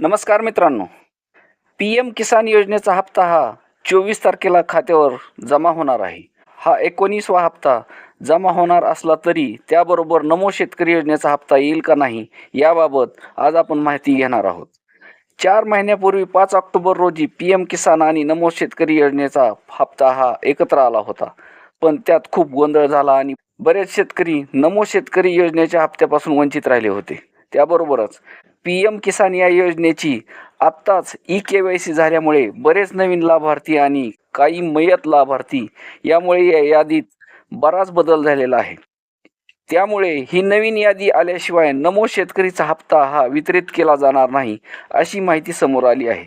नमस्कार मित्रांनो. P M किसान योजनेचा हप्ता हा चोवीस तारखेला खात्यावर जमा होणार आहे. हा एकोणीसवा हप्ता जमा होणार असला तरी त्याबरोबर नमो शेतकरी योजनेचा हप्ता येईल का नाही याबाबत आज आपण माहिती घेणार आहोत. चार महिन्यापूर्वी पाच ऑक्टोबर रोजी पी एम किसान आणि नमो शेतकरी योजनेचा हप्ता हा एकत्र आला होता. पण त्यात खूप गोंधळ झाला आणि बरेच शेतकरी नमो शेतकरी योजनेच्या हप्त्यापासून वंचित राहिले होते. त्याबरोबरच पी एम किसान या योजनेची आत्ताच ई के वाय सी झाल्यामुळे बरेच नवीन लाभार्थी आणि काही मयत लाभार्थी यामुळे या यादीत बराच बदल झालेला आहे. त्यामुळे ही नवीन यादी आल्याशिवाय नमो शेतकरीचा हप्ता हा वितरित केला जाणार नाही अशी माहिती समोर आली आहे.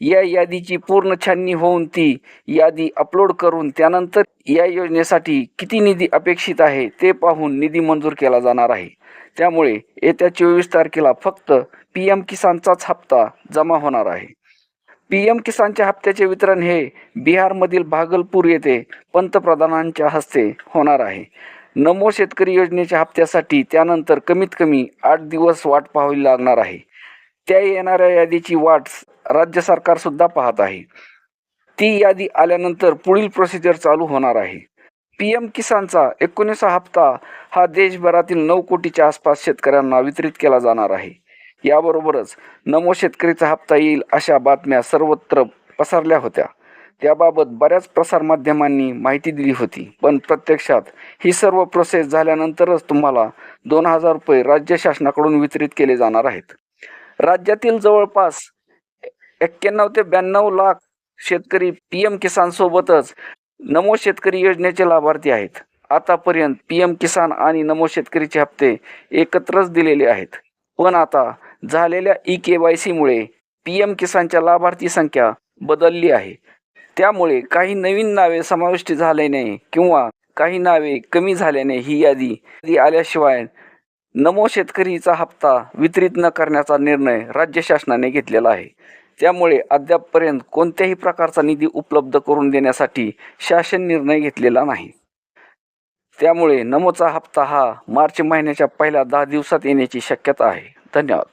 या यादीची पूर्ण छाननी होऊन ती यादी अपलोड करून त्यानंतर या योजनेसाठी किती निधी अपेक्षित आहे ते पाहून निधी मंजूर केला जाणार आहे. त्यामुळे येत्या चोवीस तारखेला फक्त पी एम किसानचाच हप्ता जमा होणार आहे. पी एम किसानच्या हप्त्याचे वितरण हे बिहारमधील भागलपूर येथे पंतप्रधानांच्या हस्ते होणार आहे. नमो शेतकरी योजनेच्या हप्त्यासाठी त्यानंतर कमीत कमी आठ दिवस वाट पाहावी लागणार आहे. त्या येणाऱ्या यादीची वाट राज्य सरकारसुद्धा पाहत आहे. ती यादी आल्यानंतर पुढील प्रोसिजर चालू होणार आहे. पी एम किसानचा एकोणीसा हप्ता हा देशभरातील नऊ कोटीच्या आसपास शेतकऱ्यांना वितरित केला जाणार आहे. याबरोबरच नमो शेतकरीचा हप्ता येईल अशा बातम्या सर्वत्र पसरल्या होत्या. त्याबाबत बऱ्याच प्रसारमाध्यमांनी माहिती दिली होती. पण प्रत्यक्षात ही सर्व प्रोसेस झाल्यानंतरच तुम्हाला दोन हजार रुपये राज्य शासनाकडून वितरित केले जाणार आहेत. राज्यातील जवळपास एक्क्याण्णव ते ब्याण्णव लाख शेतकरी पी एम किसानसोबतच नमो शेतकरी योजनेचे लाभार्थी आहेत. आतापर्यंत पी एम किसान आणि नमो शेतकरीचे हप्ते एकत्रच दिलेले आहेत. पण आता झालेल्या ई के वाय सीमुळे पी एम किसानच्या लाभार्थी संख्या बदलली आहे. त्यामुळे काही नवीन नावे समाविष्ट झाल्याने किंवा काही नावे कमी झाल्याने ही यादी आल्याशिवाय नमो शेतकरीचा हप्ता वितरित न करण्याचा निर्णय राज्य शासनाने घेतलेला आहे. त्यामुळे अद्यापपर्यंत कोणत्याही प्रकारचा निधी उपलब्ध करून देण्यासाठी शासन निर्णय घेतलेला नाही. त्यामुळे नमोचा हप्ता हा मार्च महिन्याच्या पहिल्या दहा दिवसात येण्याची शक्यता आहे. धन्यवाद.